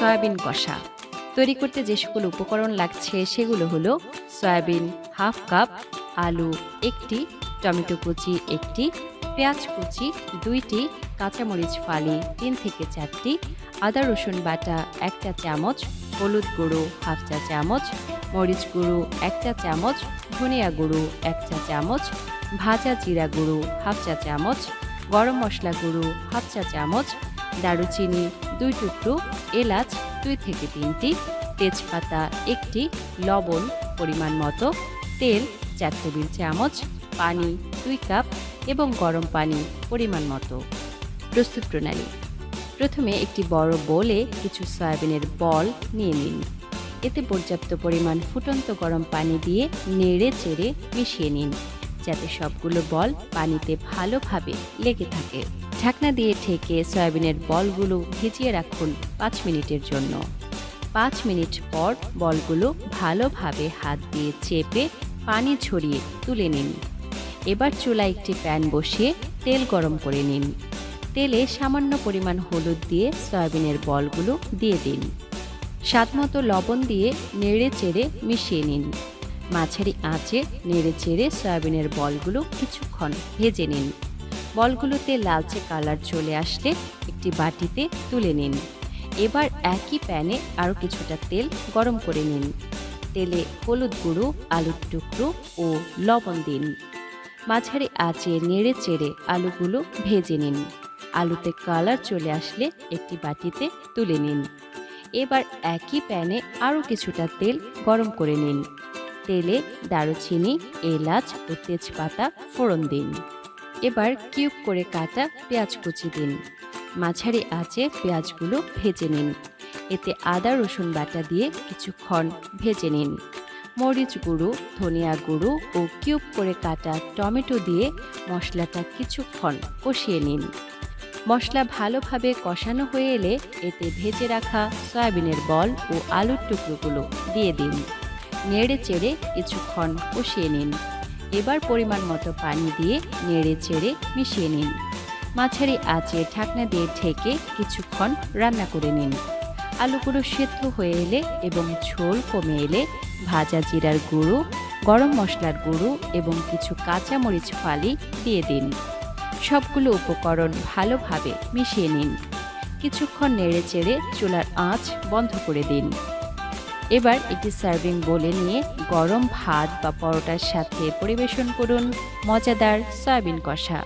Soybean কষা। তৈরি করতে যে সকল উপকরণ লাগছে সেগুলো হলো সয়াবিন হাফ কাপ আলু একটি, টমেটো কুচি একটি, পেঁয়াজ কুচি দুইটি, কাঁচামরিচ ফালি তিন থেকে চারটি, আদা রসুন বাটা এক চা চামচ, হলুদ গুঁড়ো হাফ চা চামচ, মরিচ গুঁড়ো এক চা চামচ, ধনিয়া গুঁড়ো এক চা চামচ, ভাজা জিরা গুঁড়ো হাফ চা চামচ, গরম মশলা গুঁড়ো হাফ চা চামচ দারুচিনি, দুই টুকরো, এলাচ, দুই থেকে তিনটি, তেজপাতা, একটি, লবণ পরিমাণ মতো, তেল, চার টেবিল চামচ, পানি, দুই কাপ এবং গরম পানি পরিমাণ মতো। প্রস্তুত প্রণালী। প্রথমে একটি বড় বোলে কিছু সয়াবিনের বল নিয়ে নিন। এতে পর্যাপ্ত পরিমাণ ফুটন্ত গরম পানি দিয়ে নেড়ে চেড়ে মিশিয়ে নিন, যাতে সবগুলো বল পানিতে ভালোভাবে লেগে থাকে। ঢাকনা দিয়ে ঢেকে সয়াবিনের বলগুলো ভিজিয়ে রাখুন পাঁচ মিনিটের জন্য। পাঁচ মিনিট পর বলগুলো ভালোভাবে হাত দিয়ে চেপে পানি ছড়িয়ে তুলে নিন। এবার চুলায় একটি প্যান বসিয়ে তেল গরম করে নিন। তেলে সামান্য পরিমাণ হলুদ দিয়ে সয়াবিনের বলগুলো দিয়ে দিন। স্বাদমতো লবণ দিয়ে নেড়ে চেড়ে মিশিয়ে নিন। মাঝারি আঁচে নেড়ে চেড়ে সয়াবিনের বলগুলো কিছুক্ষণ ভেজে নিন। বলগুলোতে লালচে কালার চলে আসলে একটি বাটিতে তুলে নিন। এবার একই প্যানে আরও কিছুটা তেল গরম করে নিন। তেলে হলুদ গুঁড়ো, আলুর টুকরো ও লবণ দিন। মাঝারি আঁচে নেড়ে চেড়ে আলুগুলো ভেজে নিন। আলুতে কালার চলে আসলে একটি বাটিতে তুলে নিন। এবার একই প্যানে আরও কিছুটা তেল গরম করে নিন। তেলে দারুচিনি, এলাচ ও তেজপাতা ফোড়ন দিন। এবার কিউব করে কাটা পেঁয়াজ কুচি দিন। মাঝারি আঁচে পেঁয়াজগুলো ভেজে নিন। এতে আদা, রসুন বাটা দিয়ে কিছুক্ষণ ভেজে নিন। মরিচ গুঁড়ো, ধনিয়া গুঁড়ো ও কিউব করে কাটা টমেটো দিয়ে মশলাটা কিছুক্ষণ কষিয়ে নিন। মশলা ভালোভাবে কষানো হয়ে এলে এতে ভেজে রাখা সয়াবিনের বল ও আলুর টুকরোগুলো দিয়ে দিন। নেড়ে চেড়ে কিছুক্ষণ কষিয়ে নিন। এবার পরিমাণ মতো পানি দিয়ে নেড়ে চেড়ে মিশিয়ে নিন। মাঝারি আঁচে ঢাকনা দিয়ে ঢেকে কিছুক্ষণ রান্না করে নিন। আলুগুলো সেদ্ধ হয়ে এলে এবং ঝোল কমে এলে ভাজা জিরার গুঁড়ো, গরম মশলার গুঁড়ো এবং কিছু কাঁচামরিচ ফালি দিয়ে দিন। সবগুলো উপকরণ ভালোভাবে মিশিয়ে নিন। কিছুক্ষণ নেড়ে চেড়ে চুলার আঁচ বন্ধ করে দিন। এবার একটি সার্ভিং বলে নিয়ে গরম ভাত বা পরোটার সাথে পরিবেশন করুন মজাদার সয়াবিন কষা।